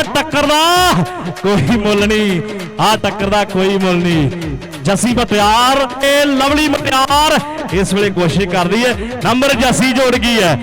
ਆ ਟੱਕਰ ਦਾ ਕੋਈ ਮੁੱਲ ਨਹੀਂ ਆ ਟੱਕਰ ਦਾ ਕੋਈ ਮੁੱਲ ਨਹੀਂ। ਜੱਸੀ ਮਤਿਆਰ ਇਹ ਲਵਲੀ ਮਤਿਆਰ ਇਸ ਵੇਲੇ ਕੋਸ਼ਿਸ਼ ਕਰਦੀ ਹੈ, ਨੰਬਰ ਜੱਸੀ ਜੋੜ ਗਈ ਹੈ।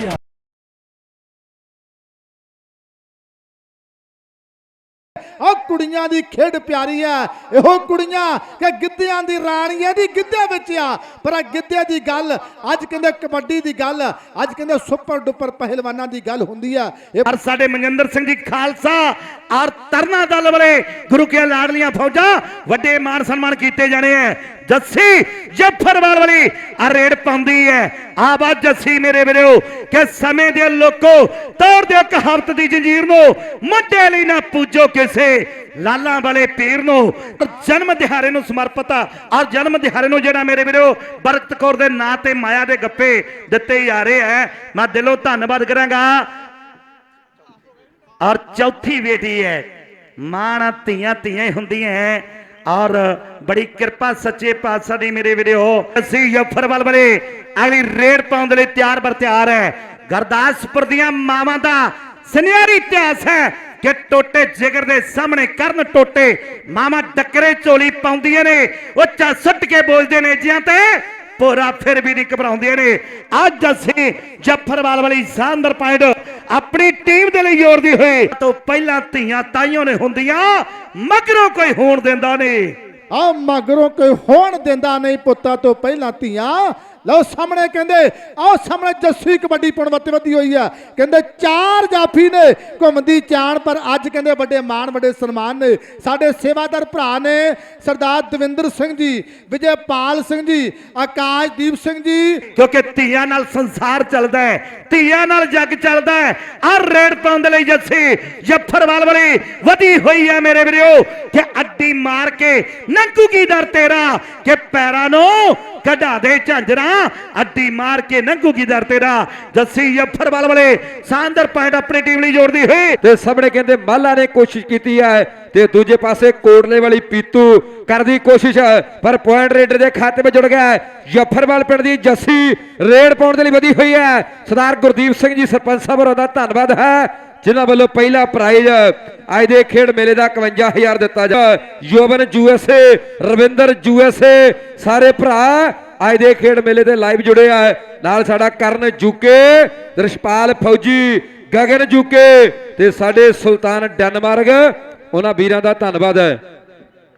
ਉਹ ਕੁੜੀਆਂ ਦੀ ਖੇਡ ਪਿਆਰੀ ਆ ਇਹੋ ਕੁੜੀਆਂ ਕਿ ਗਿੱਧਿਆਂ ਦੀ ਰਾਣੀ ਆ ਦੀ ਗਿੱਧੇ ਵਿੱਚ ਆ। ਪਰ ਆ ਗਿੱਧੇ ਦੀ ਗੱਲ, ਅੱਜ ਕਹਿੰਦੇ ਕਬੱਡੀ ਦੀ ਗੱਲ, ਅੱਜ ਕਹਿੰਦੇ ਸੁਪਰ ਡੁਪਰ ਪਹਿਲਵਾਨਾਂ ਦੀ ਗੱਲ ਹੁੰਦੀ ਆ। ਇਹ ਔਰ ਸਾਡੇ ਮਨਜਿੰਦਰ ਸਿੰਘ ਜੀ ਖਾਲਸਾ, ਔਰ ਤਰਨਾ ਦਲ ਵਾਲੇ ਗੁਰੂ ਕੇ ਲਾਡਲੀਆਂ ਫੌਜਾਂ ਵੱਡੇ ਮਾਨ ਸਨਮਾਨ ਕੀਤੇ ਜਾਣੇ ਐ। ਜੱਸੀ, ਜੱਫਰਵਾਲ ਵਾਲੀ ਆ ਰੇਡ ਪਾਉਂਦੀ ਐ ਆਵਾ ਜੱਸੀ ਮੇਰੇ ਵੀਰੋ, ਕਿ ਸਮੇਂ ਦੇ ਲੋਕੋ ਤੋੜ ਦਿਓ ਕਹਾਵਤ ਦੀ ਜੰਜੀਰ ਨੂੰ, ਮੁੱਢੇ ਲਈ ਨਾ ਪੂਜੋ ਕਿਸੇ। ਲਾਲਾਂ ਵਾਲੇ ਪੀਰ ਨੂੰ ਜਨਮ ਦਿਹਾੜੇ ਨੂੰ ਸਮਰਪਿਤ ਆ। ਔਰ ਜਨਮ ਦਿਹਾੜੇ ਨੂੰ ਜਿਹੜਾ ਮੇਰੇ ਵੀਰੋ, ਬਰਕਤ ਕੌਰ ਦੇ ਨਾਂ ਤੇ ਮਾਇਆ ਦੇ ਗੱਪੇ ਦਿੱਤੇ ਜਾ ਰਹੇ ਐ ਮੈਂ ਦਿਲੋਂ ਧੰਨਵਾਦ ਕਰਾਂਗਾ। ਔਰ ਚੌਥੀ ਬੇਟੀ ਹੈ, ਮਾਂ ਧੀਆਂ ਧੀਆਂ ਹੁੰਦੀਆਂ ਹੈ। ਔਰ ਬੜੀ ਕਿਰਪਾ ਸੱਚੇ ਪਾਤਸ਼ਾਹ ਦੀ ਮੇਰੇ ਵੀਰੋ। ਅਸੀਂ ਜਫਰਵਾਲ ਵਾਲੇ ਅਗਲੀ ਰੇਡ ਪਾਉਣ ਦੇ ਲਈ ਤਿਆਰ ਬਰ ਤਿਆਰ ਹੈ। ਗਰਦਾਸਪੁਰ ਦੀਆਂ ਮਾਵਾਂ ਦਾ ਸੁਨਿਆਰੀ ਇਤਿਹਾਸ ਹੈ ਕਿ ਟੋਟੇ ਜਿਗਰ ਦੇ ਸਾਹਮਣੇ ਕਰਨ ਟੋਟੇ ਮਾਵਾਂ ਡੱਕਰੇ ਝੋਲੀ ਪਾਉਂਦੀਆਂ ਨੇ ਉੱਚਾ ਸੁੱਟ ਕੇ ਬੋਲਦੇ ਨੇ ਜਿਹਾਂ ਤੇ ਪੂਰਾ ਫਿਰ ਵੀ ਨਹੀਂ ਘਬਰਾਉਂਦੀਆਂ ਨੇ। ਅੱਜ ਅਸੀਂ ਜਫ਼ਰਵਾਲ ਵਾਲੀ ਸ਼ਾਨਦਾਰ ਪੁਆਇੰਟ ਆਪਣੀ ਟੀਮ ਦੇ ਲਈ ਜੋੜਦੀ ਹੋਈ। ਤੋਂ ਪਹਿਲਾਂ ਧੀਆਂ ਤਾਈਆਂ ਨੇ ਹੁੰਦੀਆਂ ਮਗਰੋਂ ਕੋਈ ਹੋਣ ਦਿੰਦਾ ਨਹੀਂ। ਆ ਮਗਰੋਂ ਕੋਈ ਹੋਣ ਦਿੰਦਾ ਨਹੀਂ ਪੁੱਤਾਂ ਤੋਂ ਪਹਿਲਾਂ ਧੀਆਂ ਲਓ ਸਾਹਮਣੇ ਕਹਿੰਦੇ, ਆਹ ਸਾਹਮਣੇ ਜੱਸੀ ਕਬੱਡੀ ਪੁਣਵੱਤੇ ਵਧੀ ਹੋਈ ਆ। ਕਹਿੰਦੇ, ਚਾਰ ਜਾਫੀ ਨੇ ਘੁੰਮਦੀ ਚਾਣ ਪਰ ਅੱਜ ਕਹਿੰਦੇ ਵੱਡੇ ਮਾਣ, ਵੱਡੇ ਸਨਮਾਨ ਨੇ। ਸਾਡੇ ਸੇਵਾਦਾਰ ਭਰਾ ਨੇ ਸਰਦਾਰ ਦਵਿੰਦਰ ਸਿੰਘ ਜੀ, ਵਿਜੇਪਾਲ ਸਿੰਘ ਜੀ, ਆਕਾਸ਼ਦੀਪ ਸਿੰਘ ਜੀ। ਕਿਉਂਕਿ ਧੀਆਂ ਨਾਲ ਸੰਸਾਰ ਚੱਲਦਾ ਹੈ, ਧੀਆਂ ਨਾਲ ਜੱਗ ਚੱਲਦਾ ਹੈ। ਆ ਰੇਡ ਪਾਉਣ ਦੇ ਲਈ ਜੱਸੀ ਜੱਫਰਵਾਲ ਵਾਲੀ ਵਧੀ ਹੋਈ ਹੈ ਮੇਰੇ ਵੀਰੋ, ਕਿ ਅੱਡੀ ਮਾਰ ਕੇ ਨੰਕੂ ਕੀ ਦਰ ਤੇਰਾ, ਕਿ ਪੈਰਾਂ ਨੂੰ ਕਢਾ ਦੇ ਝਾਂਜਰਾ ਅੱਡੀ ਮਾਰ ਕੇ ਨੰਕੂ ਦਰ ਤੇਰਾ ਜੱਸੀ ਜੱਫਰਵਾਲ ਵਾਲੇ ਸ਼ਾਨਦਾਰ ਪੁਆਇੰਟ ਆਪਣੀ ਟੀਮ ਲਈ ਜੋੜਦੀ ਹੋਈ ਤੇ ਸਾਹਮਣੇ ਕਹਿੰਦੇ ਮਾਲਾ ਨੇ ਕੋਸ਼ਿਸ਼ ਕੀਤੀ ਹੈ ਤੇ ਦੂਜੇ ਪਾਸੇ ਕੋਟਲੇ ਵਾਲੀ ਪੀਤੂ ਕਰਦੀ ਕੋਸ਼ਿਸ਼ ਪਰ ਪੁਆਇੰਟ ਰੇਡਰ ਦੇ ਖਾਤੇ ਵਿੱਚ ਜੁੜ ਗਿਆ ਜੱਫਰਵਾਲ ਪਿੰਡ ਦੀ ਜੱਸੀ ਰੇਡ ਪਾਉਣ ਦੇ ਲਈ ਵਧੀ ਹੋਈ ਹੈ ਸਰਦਾਰ ਗੁਰਦੀਪ ਸਿੰਘ ਜੀ ਸਰਪੰਚ ਸਾਹਿਬ ਦਾ ਧੰਨਵਾਦ ਹੈ ਜਿਨ੍ਹਾਂ ਵੱਲੋਂ ਪਹਿਲਾ ਪ੍ਰਾਈਜ਼ ਅੱਜ ਦੇ ਖੇਡ ਮੇਲੇ ਦਾ 51000 ਦਿੱਤਾ ਜਾ ਯੋਬਨ ਯੂਐਸਏ ਰਵਿੰਦਰ ਯੂਐਸਏ ਸਾਰੇ ਭਰਾ ਅੱਜ ਦੇ ਖੇਡ ਮੇਲੇ ਤੇ ਲਾਈਵ ਜੁੜੇ ਆ। ਨਾਲ ਸਾਡਾ ਕਰਨ ਜੂਕੇ ਰਿਸ਼ਪਾਲ ਫੌਜੀ ਗਗਨ ਜੂਕੇ ਤੇ ਸਾਡੇ ਸੁਲਤਾਨ ਡੈਨਮਾਰਕ ਉਹਨਾਂ ਵੀਰਾਂ ਦਾ ਧੰਨਵਾਦ ਹੈ।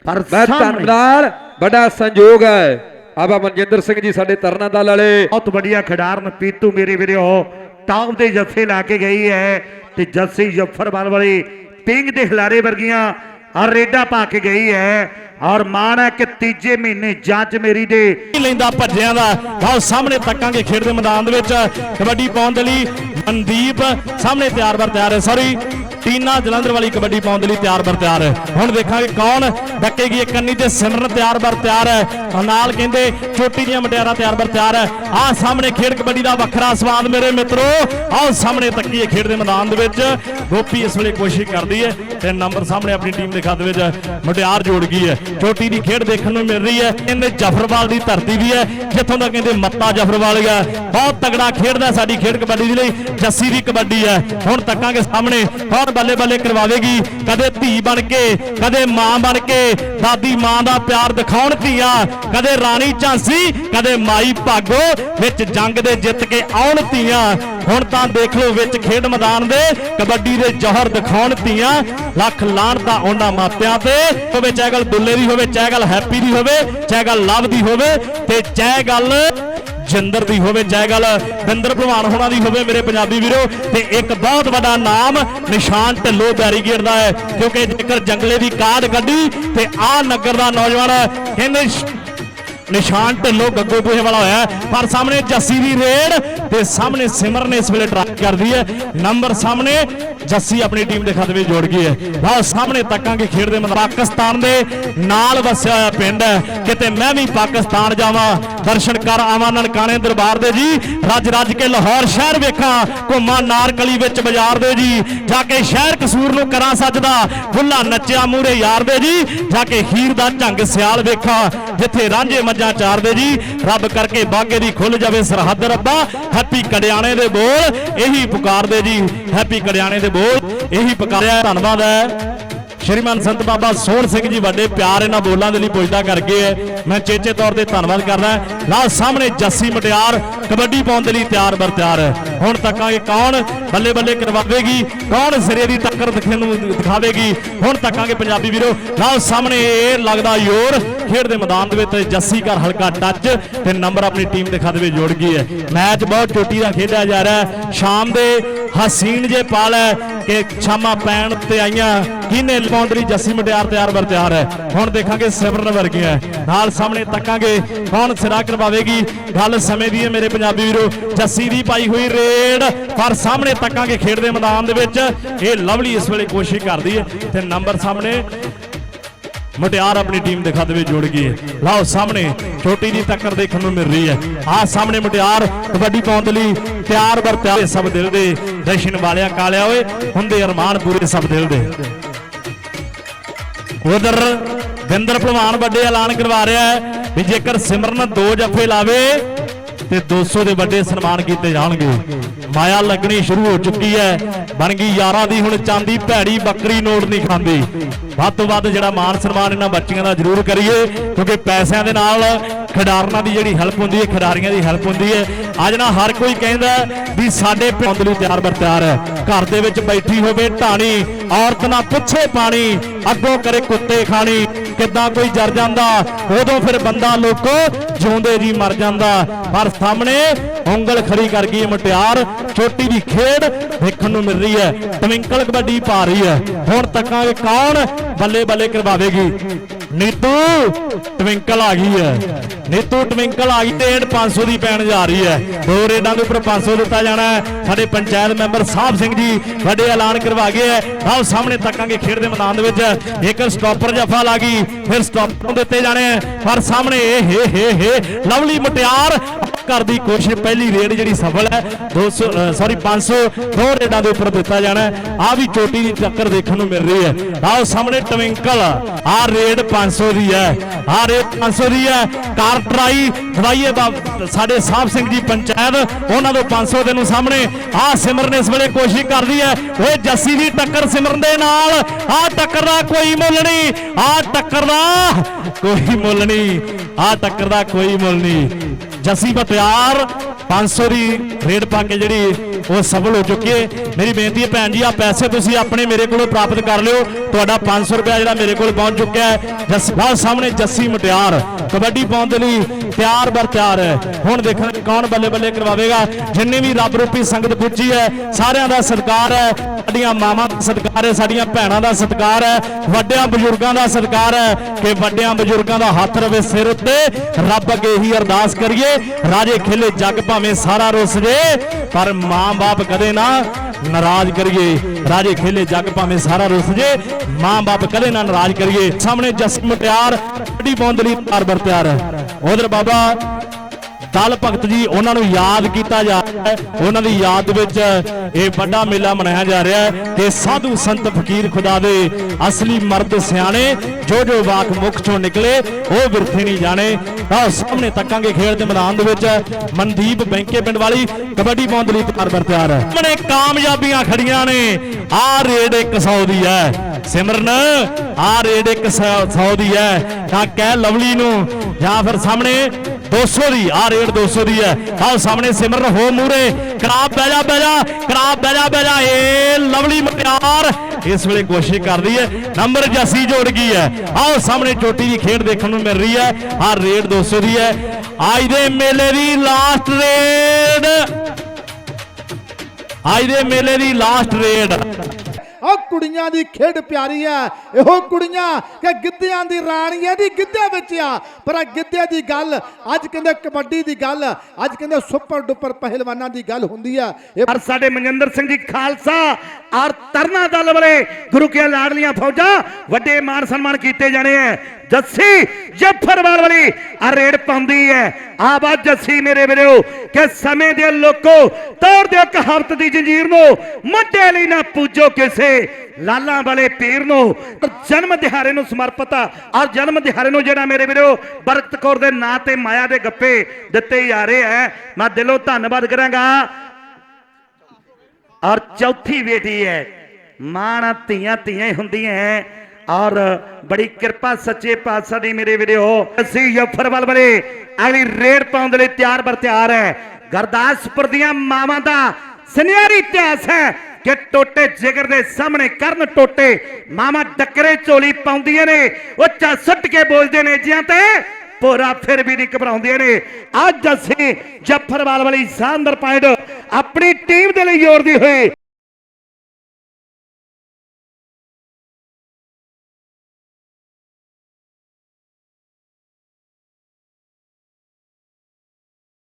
ਪਰ ਧੰਨਵਾਦ ਵੱਡਾ ਸੰਯੋਗ ਹੈ। ਆਬਾ ਮਨਜਿੰਦਰ ਸਿੰਘ ਜੀ ਸਾਡੇ ਤਰਨਾ ਦਲ ਵਾਲੇ ਬਹੁਤ ਵਧੀਆ ਖਿਡਾਰਨ ਪੀਤੂ ਮੇਰੇ ਵੀਰੋ ਟਾਪ ਦੇ ਜੱਫੇ ਲਾ ਕੇ ਗਈ ਹੈ। ਤੇ ਜੱਸੀ ਜ਼ਫਰਵਾਲ ਵਾਲੀ ਪਿੰਗ ਦੇ ਖਿਲਾਰੇ ਵਰਗੀਆਂ ਔਰ ਰੇਡਾ ਪਾ ਕੇ ਗਈ ਹੈ। ਔਰ ਮਾਣ ਹੈ ਕਿ ਤੀਜੇ ਮਹੀਨੇ ਜਾਂਚ ਮੇਰੀ ਦੇ ਲੈਂਦਾ ਭੱਜਿਆਂ ਦਾ। ਆਓ ਸਾਹਮਣੇ ਤੱਕਾਂਗੇ ਖੇਡ ਦੇ ਮੈਦਾਨ ਦੇ ਵਿੱਚ। ਕਬੱਡੀ ਪਾਉਣ ਦੇ ਲਈ ਮਨਦੀਪ, ਸਾਹਮਣੇ ਤਿਆਰ ਬਰ ਤਿਆਰ ਹੈ ਸੌਰੀ ਟੀਨਾ ਜਲੰਧਰ ਵਾਲੀ ਕਬੱਡੀ ਪਾਉਣ ਦੇ ਲਈ ਤਿਆਰ ਬਰ ਤਿਆਰ ਹੈ। ਹੁਣ ਦੇਖਾਂਗੇ ਕੌਣ ਡੱਕੇਗੀ ਇੱਕ ਕੰਨੀ ਤੇ ਸਿਮਰਨ ਤਿਆਰ ਬਰ ਤਿਆਰ ਹੈ। ਨਾਲ ਕਹਿੰਦੇ ਚੋਟੀ ਦੀਆਂ ਮਟਿਆਰਾਂ ਤਿਆਰ ਬਰ ਤਿਆਰ ਹੈ। ਆਹ ਸਾਹਮਣੇ ਖੇਡ ਕਬੱਡੀ ਦਾ ਵੱਖਰਾ ਸਵਾਦ ਮੇਰੇ ਮਿੱਤਰੋ। ਆਓ ਸਾਹਮਣੇ ਤੱਕੀਏ ਖੇਡ ਦੇ ਮੈਦਾਨ ਦੇ ਵਿੱਚ। ਗੋਪੀ ਇਸ ਵੇਲੇ ਕੋਸ਼ਿਸ਼ ਕਰਦੀ ਹੈ ਤੇ ਨੰਬਰ ਸਾਹਮਣੇ ਆਪਣੀ ਟੀਮ ਦੇ ਖਾਤੇ ਵਿੱਚ ਮਟਿਆਰ ਜੋੜ ਗਈ ਹੈ। ਚੋਟੀ ਦੀ ਖੇਡ ਦੇਖਣ ਨੂੰ ਮਿਲ ਰਹੀ ਹੈ। ਕਹਿੰਦੇ ਜਫਰਵਾਲ ਦੀ ਧਰਤੀ ਵੀ ਹੈ। ਜਿੱਥੋਂ ਦਾ ਕਹਿੰਦੇ ਮੱਤਾ ਜਫਰਵਾਲ ਹੈ ਬਹੁਤ ਤਗੜਾ ਖੇਡਦਾ ਸਾਡੀ ਖੇਡ ਕਬੱਡੀ ਦੇ ਲਈ। ਜੱਸੀ ਦੀ ਕਬੱਡੀ ਹੈ। ਹੁਣ ਤੱਕਾਂਗੇ ਸਾਹਮਣੇ। ਕੌਣ ਬੱਲੇ ਬੱਲੇ ਕਰਵਾਵੇਗੀ? ਕਦੇ ਧੀ ਬਣ ਕੇ, ਕਦੇ ਮਾਂ ਬਣ ਕੇ, ਦਾਦੀ ਮਾਂ ਦਾ ਪਿਆਰ ਦਿਖਾਉਣ ਧੀਆਂ। ਕਦੇ ਰਾਣੀ ਝਾਂਸੀ, ਕਦੇ ਮਾਈ ਭਾਗੋ, ਵਿੱਚ ਜੰਗ ਦੇ ਜਿੱਤ ਕੇ ਆਉਣ ਧੀਆਂ। ਹੁਣ ਤਾਂ ਦੇਖ ਲਓ ਵਿੱਚ ਖੇਡ ਮੈਦਾਨ ਦੇ, ਕਬੱਡੀ ਦੇ ਜੌਹਰ ਦਿਖਾਉਣ ਧੀਆਂ। ਲੱਖ ਲਾਹਣਤਾਂ ਉਹਨਾਂ ਮਾਪਿਆਂ ਤੇ। ਹੋਵੇ ਚਾਹੇ ਗੱਲ ਦੁੱਲੇ ਦੀ ਹੋਵੇ, ਚਾਹੇ ਗੱਲ ਹੈਪੀ ਦੀ ਹੋਵੇ, ਚਾਹੇ ਗੱਲ ਲਵ ਦੀ ਹੋਵੇ। ਤੇ ਚਾਹੇ ਗੱਲ ਜਿੰਦਰ ਦੀ ਹੋਵੇ ਚਾਹੇ ਗੱਲ ਬਿੰਦਰ ਭਲਵਾਨ ਹੋਣਾ ਦੀ ਹੋਵੇ ਮੇਰੇ ਪੰਜਾਬੀ ਵੀਰੋ। ਤੇ ਇੱਕ ਬਹੁਤ ਵੱਡਾ ਨਾਮ ਨਿਸ਼ਾਨ ਢਿੱਲੋਂ ਬੈਰੀਗੇਡ ਦਾ ਹੈ, ਕਿਉਂਕਿ ਜੇਕਰ ਜੰਗਲੇ ਦੀ ਕਾਢ ਕੱਢੀ, ਤੇ ਆ ਨਗਰ ਦਾ ਨੌਜਵਾਨ ਕਹਿੰਦੇ ਨਿਸ਼ਾਨ ਢਿੱਲੋਂ ਗੱਗੋ ਬੂਹੇ ਵਾਲਾ ਹੋਇਆ ਪਰ ਸਾਹਮਣੇ ਜੱਸੀ ਦੀ ਰੇਡ, ਤੇ ਸਾਹਮਣੇ ਸਿਮਰ ਨੇ ਇਸ ਵੇਲੇ ਟਰਾਈ ਕਰਦੀ ਹੈ। ਨੰਬਰ ਸਾਹਮਣੇ ਜੱਸੀ ਆਪਣੀ ਟੀਮ ਦੇ ਖਾਤੇ ਵਿੱਚ ਜੋੜ ਗਈ ਹੈ। ਬਹੁਤ ਸਾਹਮਣੇ ਤੱਕਾਂਗੇ ਖੇਡ ਦੇ ਪਾਕਿਸਤਾਨ ਦੇ ਨਾਲ ਵਸਿਆ ਹੋਇਆ ਪਿੰਡ ਹੈ। ਕਿਤੇ ਮੈਂ ਵੀ ਪਾਕਿਸਤਾਨ ਜਾਵਾਂ, ਦਰਸ਼ਨ ਕਰ ਆਵਾਂ ਨਨਕਾਣੇ ਦਰਬਾਰ ਦੇ ਜੀ। ਰੱਜ ਰੱਜ ਕੇ ਲਾਹੌਰ ਸ਼ਹਿਰ ਵੇਖਾਂ, ਘੁੰਮਾਂ ਨਾਰਕਲੀ ਵਿੱਚ ਬਾਜ਼ਾਰ ਦੇ ਜੀ। ਜਾ ਕੇ ਸ਼ਹਿਰ ਕਸੂਰ ਨੂੰ ਕਰਾਂ ਸੱਜਦਾ, ਬੁੱਲਾ ਨੱਚਿਆ ਮੂਰੇ ਯਾਰ ਦੇ ਜੀ। ਜਾ ਕੇ ਹੀਰ ਦਾ ਝੰਗ ਸਿਆਲ ਵੇਖਾਂ, ਜਿੱਥੇ ਰਾਂਝੇ ਮੱਝਾਂ ਚਾਰਦੇ ਜੀ। ਰੱਬ ਕਰਕੇ ਬਾਗੇ ਦੀ ਖੁੱਲ ਜਾਵੇ ਸਰਹੱਦ ਰੱਬਾ। ਹੈਪੀ ਕੜਿਆਣੇ ਦੇ ਬੋਲ, ਇਹੀ ਪੁਕਾਰਦੇ ਜੀ। ਹੈਪੀ ਕੜਿਆਣੇ ਦੇ ਬੋਲ ਇਹੀ ਪਕਾਰਿਆ ਧੰਨਵਾਦ ਹੈ। ਸ਼੍ਰੀਮਾਨ ਸੰਤ ਬਾਬਾ ਸੋਹਣ ਸਿੰਘ ਜੀ, ਵੱਡੇ ਪਿਆਰ ਇਹਨਾਂ ਬੋਲਾਂ ਦੇ ਲਈ ਪੁੱਜਦਾ ਕਰਕੇ। ਹੈ ਮੈਂ ਚੇਚੇ ਤੌਰ ਤੇ ਧੰਨਵਾਦ ਕਰਦਾ। ਲਓ ਸਾਹਮਣੇ ਜੱਸੀ ਮਟਿਆਰ, ਕਬੱਡੀ ਪਾਉਣ ਦੇ ਲਈ ਤਿਆਰ ਬਰ ਤਿਆਰ। ਹੈ ਹੁਣ ਤੱਕਾਂਗੇ ਕੌਣ? ਬੱਲੇ ਬੱਲੇ ਕਰਵਾਵੇਗੀ। ਕੌਣ ਸਿਰੇ ਦੀ ਟੱਕਰ ਦਿਖਣ ਨੂੰ ਦਿਖਾਵੇਗੀ? ਹੁਣ ਤੱਕਾਂਗੇ ਪੰਜਾਬੀ ਵੀਰੋ ਲਓ ਸਾਹਮਣੇ ਇਹ ਲੱਗਦਾ ਯੋਰ। ਖੇਡ ਦੇ ਮੈਦਾਨ ਦੇ ਵਿੱਚ ਜੱਸੀ ਘਰ ਹਲਕਾ ਟੱਚ ਤੇ ਨੰਬਰ ਆਪਣੀ ਟੀਮ ਦੇ ਖਾਤੇ ਵਿੱਚ ਜੋੜ ਗਈ ਹੈ। ਮੈਚ ਬਹੁਤ ਚੋਟੀ ਦਾ ਖੇਡਿਆ ਜਾ ਰਿਹਾ ਹੈ। ਸ਼ਾਮ ਦੇ ਹਸੀਨ ਜੇ ਪਾਲ ਹੈ ਕਿ ਸ਼ਾਮਾਂ ਪੈਣ ਤੇ ਆਈਆਂ। ਕਿਹਨੇ ਬਾਉਂਡਰੀ ਜੱਸੀ ਮਟਿਆਰ ਤਿਆਰ ਬਰ ਤਿਆਰ ਹੈ। ਹੁਣ ਦੇਖਾਂਗੇ ਸਿਮਰਨ ਵਰਗੀਆਂ। ਨਾਲ ਸਾਹਮਣੇ ਤੱਕਾਂਗੇ। ਕੌਣ ਸਿਰਾ ਕਰਵਾਵੇਗੀ? ਗੱਲ ਸਮੇਂ ਦੀ ਹੈ ਮੇਰੇ ਪੰਜਾਬੀ ਵੀਰੋ। ਜੱਸੀ ਦੀ ਪਾਈ ਹੋਈ ਰੇਡ। ਪਰ ਸਾਹਮਣੇ ਤੱਕਾਂਗੇ ਖੇਡ ਦੇ ਮੈਦਾਨ ਦੇ ਵਿੱਚ। ਇਹ ਲਵਲੀ ਇਸ ਵੇਲੇ ਕੋਸ਼ਿਸ਼ ਕਰਦੀ ਹੈ। ਤੇ ਨੰਬਰ ਸਾਹਮਣੇ ਮੁਟਿਆਰ ਆਪਣੀ ਟੀਮ ਦੇ ਖਾਤੇ ਵਿੱਚ ਜੁੜ ਗਈ ਹੈ। ਲਓ ਸਾਹਮਣੇ ਛੋਟੀ ਦੀ ਟੱਕਰ ਦੇਖਣ ਨੂੰ ਮਿਲ ਰਹੀ ਹੈ। ਆਹ ਸਾਹਮਣੇ ਮੁਟਿਆਰ ਕਬੱਡੀ ਪਾਉਣ ਦੇ ਲਈ ਤਿਆਰ ਬਰ ਤਿਆਰ ਸਭ ਦਿਲ ਦੇ। ਦਰਸ਼ਨ ਵਾਲਿਆ ਕਾਲਿਆ ਓਏ। ਹੁੰਦੇ ਅਰਮਾਨ ਪੂਰੇ ਸਭ ਦਿਲ ਦੇ। ਉਧਰ ਵਿੰਦਰ ਭਲਵਾਨ ਵੱਡੇ ਐਲਾਨ ਕਰਵਾ ਰਿਹਾ ਹੈ ਵੀ ਜੇਕਰ ਸਿਮਰਨ ਦੋ ਜੱਫੇ ਲਾਵੇ ਤੇ 200 ਦੇ ਵੱਡੇ ਸਨਮਾਨ ਕੀਤੇ ਜਾਣਗੇ। ਮਾਇਆ ਲੱਗਣੀ ਸ਼ੁਰੂ ਹੋ ਚੁੱਕੀ ਹੈ। ਬਣ ਗਈ ਯਾਰਾਂ ਦੀ, ਹੁਣ ਚਾਂਦੀ, ਭੈੜੀ, ਬੱਕਰੀ ਨੋਟ ਨਹੀਂ ਖਾਂਦੀ। ਵੱਧ ਤੋਂ ਵੱਧ ਜਿਹੜਾ ਮਾਨ ਸਨਮਾਨ ਇਹਨਾਂ ਬੱਚੀਆਂ ਦਾ ਜ਼ਰੂਰ ਕਰੀਏ, ਕਿਉਂਕਿ ਪੈਸਿਆਂ ਦੇ ਨਾਲ ਖਿਡਾਰਨਾਂ ਦੀ ਜਿਹੜੀ ਹੈਲਪ ਹੁੰਦੀ ਹੈ, ਖਿਡਾਰੀਆਂ ਦੀ ਹੈਲਪ ਹੁੰਦੀ ਹੈ। ਅੱਜ ਨਾ ਹਰ ਕੋਈ ਕਹਿੰਦਾ ਵੀ ਸਾਡੇ ਪਿੰਡ ਲਈ ਤਿਆਰ ਬਰ ਤਿਆਰ ਹੈ। ਘਰ ਦੇ ਵਿੱਚ ਬੈਠੀ ਹੋਵੇ ਢਾਣੀ, ਔਰਤ ਨਾ ਪੁੱਛੇ ਪਾਣੀ, ਅੱਗੋਂ ਕਰੇ ਕੁੱਤੇ ਖਾਣੀ। ਕਿੱਦਾਂ ਕੋਈ ਜਰ ਜਾਂਦਾ, ਉਦੋਂ ਫਿਰ ਬੰਦਾ ਲੋਕੋ ਜਿਉਂਦੇ ਜੀ ਮਰ ਜਾਂਦਾ। ਪਰ ਸਾਹਮਣੇ ਉਂਗਲ ਖੜੀ ਕਰ ਗਈ ਇਹ ਮੁਟਿਆਰ ਛੋਟੀ ਦੀ ਖੇਡ ਦੇਖਣ ਨੂੰ ਮਿਲ ਰਹੀ ਹੈ। ਟਵਿੰਕਲ ਕਬੱਡੀ ਪਾ ਰਹੀ ਹੈ। ਹੁਣ ਤੱਕਾਂਗੇ ਕੌਣ ਬੱਲੇ ਬੱਲੇ ਕਰਵਾਵੇਗੀ। ਨੀਤੂ ਟਵਿੰਕਲ ਆ ਗਈ ਹੈ। ਨੀਤੂ ਟਵਿੰਕਲ ਆ ਗਈ ਤੇ 500 ਦੀ ਪੈਣ ਜਾ ਰਹੀ ਹੈ। ਦੋ ਰੇਡਾਂ ਦੇ ਉੱਪਰ 500 ਦਿੱਤਾ ਜਾਣਾ ਹੈ। ਸਾਡੇ ਪੰਚਾਇਤ ਮੈਂਬਰ ਸਾਹਿਬ ਸਿੰਘ ਜੀ ਵੱਡੇ ਐਲਾਨ ਕਰਵਾ ਗਏ ਹੈ। ਆਓ ਸਾਹਮਣੇ ਤੱਕਾਂਗੇ ਖੇਡ ਦੇ ਮੈਦਾਨ ਦੇ ਵਿੱਚ। ਇੱਕ ਸਟਾਪਰ ਜਫਾ ਲਾ ਗਈ, ਫਿਰ ਸਟਾਪ ਦਿੱਤੇ ਜਾਣੇ ਹੈ। ਪਰ ਸਾਹਮਣੇ ਇਹ ਹੇ ਹੇ ਹੇ ਲਵਲੀ ਮਟਿਆਰ ਘਰ ਦੀ ਕੋਸ਼ਿਸ਼ ਪਹਿਲੀ ਰੇਡ ਜਿਹੜੀ ਸਫਲ ਹੈ 200 ਸੌਰੀ 500 ਦੋ ਰੇਡਾਂ ਦੇ ਉੱਪਰ ਦਿੱਤਾ ਜਾਣਾ ਹੈ। ਆ ਵੀ ਚੋਟੀ ਦੀ ਟੱਕਰ ਦੇਖਣ ਨੂੰ ਮਿਲ ਰਹੀ ਹੈ। ਆਓ ਸਾਹਮਣੇ ਟਵਿੰਕਲ ਆ ਰੇਡ 500 ਦੀ ਹੈ। ਆ ਰੇਡ 500 ਦੀ ਹੈ। ਕਾਰ ਟਰਾਈ ਦਵਾਈਏ ਸਾਡੇ ਸਾਹਿਬ ਸਿੰਘ ਜੀ ਪੰਚਾਇਤ, ਉਹਨਾਂ ਤੋਂ 500 ਦੇ ਨੂੰ ਸਾਹਮਣੇ। ਆ ਸਿਮਰਨ ਇਸ ਵੇਲੇ ਕੋਸ਼ਿਸ਼ ਕਰਦੀ ਹੈ। ਓਏ ਜੱਸੀ ਦੀ ਟੱਕਰ ਸਿਮਰਨ ਦੇ ਨਾਲ। ਆ ਟੱਕਰ ਦਾ ਕੋਈ ਮੁੱਲ ਨਹੀਂ। ਆ ਟੱਕਰ ਦਾ ਕੋਈ ਮੁੱਲ ਨਹੀਂ। ਆ ਟੱਕਰ ਦਾ ਕੋਈ ਮੁੱਲ ਨਹੀਂ। ਜੱਸੀ ਬਤਿਆਰ 500 ਦੀ ਰੇਡ ਪਾ ਕੇ ਜਿਹੜੀ ਉਹ ਸਫਲ ਹੋ ਚੁੱਕੀ ਹੈ। ਮੇਰੀ ਬੇਨਤੀ ਹੈ ਭੈਣ ਜੀ ਆ ਪੈਸੇ ਤੁਸੀਂ ਆਪਣੇ ਮੇਰੇ ਕੋਲੋਂ ਪ੍ਰਾਪਤ ਕਰ ਲਿਓ। ਤੁਹਾਡਾ 500 ਰੁਪਏ ਜਿਹੜਾ ਮੇਰੇ ਕੋਲ ਪਹੁੰਚ ਚੁੱਕਿਆ ਹੈ। ਜੱਸੀ ਸਾਹਮਣੇ ਜੱਸੀ ਮਟਿਆਰ। ਕਬੱਡੀ ਪਾਉਣ ਦੇ ਲਈ ਤਿਆਰ ਬਰ ਤਿਆਰ ਹੈ। ਹੁਣ ਦੇਖਣ ਕੌਣ ਬੱਲੇ ਬੱਲੇ ਕਰਵਾਵੇਗਾ। ਜਿੰਨੀ ਵੀ ਰੱਬ ਰੂਪੀ ਸੰਗਤ ਪੁੱਜੀ ਹੈ, ਸਾਰਿਆਂ ਦਾ ਸਤਿਕਾਰ ਹੈ। ਸਾਡੀਆਂ ਮਾਵਾਂ ਦਾ ਸਤਿਕਾਰ ਹੈ, ਸਾਡੀਆਂ ਭੈਣਾਂ ਦਾ ਸਤਿਕਾਰ ਹੈ। ਵੱਡਿਆਂ ਬਜ਼ੁਰਗਾਂ ਦਾ ਸਤਿਕਾਰ ਹੈ ਕਿ ਵੱਡਿਆਂ ਬਜ਼ੁਰਗਾਂ ਦਾ ਹੱਥ ਰਵੇ ਸਿਰ ਉੱਤੇ। ਰੱਬ ਅੱਗੇ ਹੀ ਅਰਦਾਸ ਕਰੀਏ। ਰਾਜੇ ਖੇਲੇ ਜੱਗ ਭਾਵੇਂ ਸਾਰਾ ਰੁੱਸ ਜੇ, ਪਰ ਮਾਂ-ਬਾਪ ਕਦੇ ਨਾ ਨਾਰਾਜ਼ ਕਰੀਏ। ਰਾਜੇ ਖੇਲੇ ਜੱਗ ਭਾਵੇਂ ਸਾਰਾ ਰੁੱਸ ਜੇ, ਮਾਂ-ਬਾਪ ਕਦੇ ਨਾ ਨਾਰਾਜ਼ ਕਰੀਏ। ਸਾਹਮਣੇ ਜਸਮ ਪਿਆਰ, ਵੱਡੀ ਬੌਂਦ ਲਈ ਤਿਆਰ ਬਰ ਪਿਆਰ। ਉਧਰ ਬਾਬਾ ਦਲ ਭਗਤ ਜੀ, ਉਹਨਾਂ ਨੂੰ ਯਾਦ ਕੀਤਾ ਜਾ ਹੈ। ਉਹਨਾਂ ਦੀ ਯਾਦ ਵਿੱਚ ਇਹ ਵੱਡਾ ਮੇਲਾ ਮਨਾਇਆ ਜਾ ਰਿਹਾ ਹੈ ਕਿ ਸਾਧੂ ਸੰਤ ਫਕੀਰ ਖੁਦਾ ਦੇ ਅਸਲੀ ਮਰਦ ਸਿਆਣੇ ਜੋ ਜੋ ਵਾਕ ਮੁਖ ਚੋਂ ਨਿਕਲੇ, ਉਹ ਵਿਰਥੇ ਨਹੀਂ ਜਾਣੇ। ਆਹ ਸਾਹਮਣੇ ਤੱਕਾਂਗੇ ਖੇਡ ਦੇ ਮੈਦਾਨ ਦੇ ਵਿੱਚ ਮਨਦੀਪ ਬੈਂਕੇ ਪਿੰਡ ਵਾਲੀ ਕਬੱਡੀ ਪਾਉਣ ਦੇ ਲਈ ਤਿਆਰ ਤਿਆਰ ਹੈ। ਸਾਹਮਣੇ ਕਾਮਯਾਬੀਆਂ ਖੜੀਆਂ ਨੇ ਆਹ ਰੇਡ 100 ਦੀ ਹੈ। ਸਿਮਰਨ, ਆ ਰੇਡ 100 ਦੀ ਹੈ। ਤਾਂ ਕਹਿ ਲਵਲੀ ਨੂੰ, ਜਾਂ ਫਿਰ ਸਾਹਮਣੇ 200 ਦੀ ਆ ਰੇਡ 200 ਦੀ ਹੈ ਆਓ ਸਾਹਮਣੇ ਸਿਮਰਨ ਹੋ ਮੂਰੇ ਕਰਾਬ ਬਹਿ ਜਾ ਬਹਿ ਜਾ ਕਰਾਬ ਬਹਿ ਜਾ ਬਹਿ ਜਾ ਏ ਲਵਲੀ ਮਟਿਆਰ ਇਸ ਵੇਲੇ ਕੋਸ਼ਿਸ਼ ਕਰਦੀ ਹੈ ਨੰਬਰ ਜੱਸੀ ਜੋੜ ਗਈ ਹੈ ਆਓ ਸਾਹਮਣੇ ਚੋਟੀ ਦੀ ਖੇਡ ਦੇਖਣ ਨੂੰ ਮਿਲ ਰਹੀ ਹੈ ਆ ਰੇਡ 200 ਦੀ ਹੈ ਅੱਜ ਦੇ ਮੇਲੇ ਦੀ ਲਾਸਟ ਰੇਡ ਅੱਜ ਦੇ ਮੇਲੇ ਦੀ ਲਾਸਟ ਰੇਡ ਉਹ ਕੁੜੀਆਂ ਦੀ ਖੇਡ ਪਿਆਰੀ ਆ ਇਹੋ ਕੁੜੀਆਂ ਕਿ ਗਿੱਧਿਆਂ ਦੀ ਰਾਣੀ ਆ ਦੀ ਗਿੱਧੇ ਵਿੱਚ ਆ। ਪਰ ਆ ਗਿੱਧੇ ਦੀ ਗੱਲ, ਅੱਜ ਕਹਿੰਦੇ ਕਬੱਡੀ ਦੀ ਗੱਲ, ਅੱਜ ਕਹਿੰਦੇ ਸੁਪਰ ਡੁਪਰ ਪਹਿਲਵਾਨਾਂ ਦੀ ਗੱਲ ਹੁੰਦੀ ਆ। ਇਹ ਔਰ ਸਾਡੇ ਮਨਜਿੰਦਰ ਸਿੰਘ ਜੀ ਖਾਲਸਾ, ਔਰ ਤਰਨਾ ਦਲ ਵਾਲੇ ਗੁਰੂ ਕੇ ਲਾਡਲੀਆਂ ਫੌਜਾਂ ਵੱਡੇ ਮਾਨ ਸਨਮਾਨ ਕੀਤੇ ਜਾਣੇ ਹੈ ਜੱਸੀ, ਜੱਫਰਵਾਲ ਵਾਲੀ ਆ ਰੇਡ ਪਾਉਂਦੀ ਹੈ। ਆਵਾ ਜੱਸੀ ਮੇਰੇ ਵੀਰੋ, ਕਿ ਸਮੇਂ ਦੇ ਲੋਕੋ ਤੋੜ ਦਿਓ ਕਹਾਵਤ ਦੀ ਜੰਜੀਰ ਨੂੰ ਮੱਡੇ ਲਈ ਨਾ ਪੂਜੋ ਕਿਸੇ। ਲਾਲਾਂ ਵਾਲੇ ਪੀਰ ਨੂੰ ਜਨਮ ਦਿਹਾੜੇ ਨੂੰ ਸਮਰਪਿਤ ਆ। ਔਰ ਜਨਮ ਦਿਹਾੜੇ ਨੂੰ ਜਿਹੜਾ ਮੇਰੇ ਵੀਰੋ, ਬਰਕਤ ਕੌਰ ਦੇ ਨਾਂ ਤੇ ਮਾਇਆ ਦੇ ਗੱਪੇ ਦਿੱਤੇ ਜਾ ਰਹੇ ਹੈ। ਮੈਂ ਦਿਲੋਂ ਧੰਨਵਾਦ ਕਰਾਂਗਾ। ਔਰ ਚੌਥੀ ਬੇਟੀ ਹੈ। ਮਾਂ ਧੀਆਂ ਧੀਆਂ ਹੁੰਦੀਆਂ ਹੈ। ਔਰ ਬੜੀ ਕਿਰਪਾ ਸੱਚੇ ਪਾਤਸ਼ਾਹ ਦੀ ਮੇਰੇ ਵੀਰੋ। ਅਸੀਂ ਜਫਰਵਾਲ ਵਾਲੇ ਅਗਲੀ ਰੇਡ ਪਾਉਣ ਦੇ ਲਈ ਤਿਆਰ ਬਰ ਤਿਆਰ ਹੈ। ਗਰਦਾਸਪੁਰ ਦੀਆਂ ਮਾਵਾਂ ਦਾ ਸੁਨਿਹਰੀ ਇਤਿਹਾਸ ਹੈ ਕਿ ਟੋਟੇ ਜਿਗਰ ਦੇ ਸਾਹਮਣੇ ਕਰਨ ਟੋਟੇ ਮਾਵਾਂ ਡੱਕਰੇ ਝੋਲੀ ਪਾਉਂਦੀਆਂ ਨੇ ਉੱਚਾ ਸੁੱਟ ਕੇ ਬੋਲਦੇ ਨੇ ਜਿਆਂ ਤੇ ਪੂਰਾ ਫਿਰ ਵੀ ਨਹੀਂ ਘਬਰਾਉਂਦੀਆਂ ਨੇ। ਅੱਜ ਅਸੀਂ ਜਫ਼ਰਵਾਲ ਵਾਲੀ ਸ਼ਾਨਦਾਰ ਪੁਆਇੰਟ ਆਪਣੀ ਟੀਮ ਦੇ ਲਈ ਜੋੜਦੀ ਹੋਈ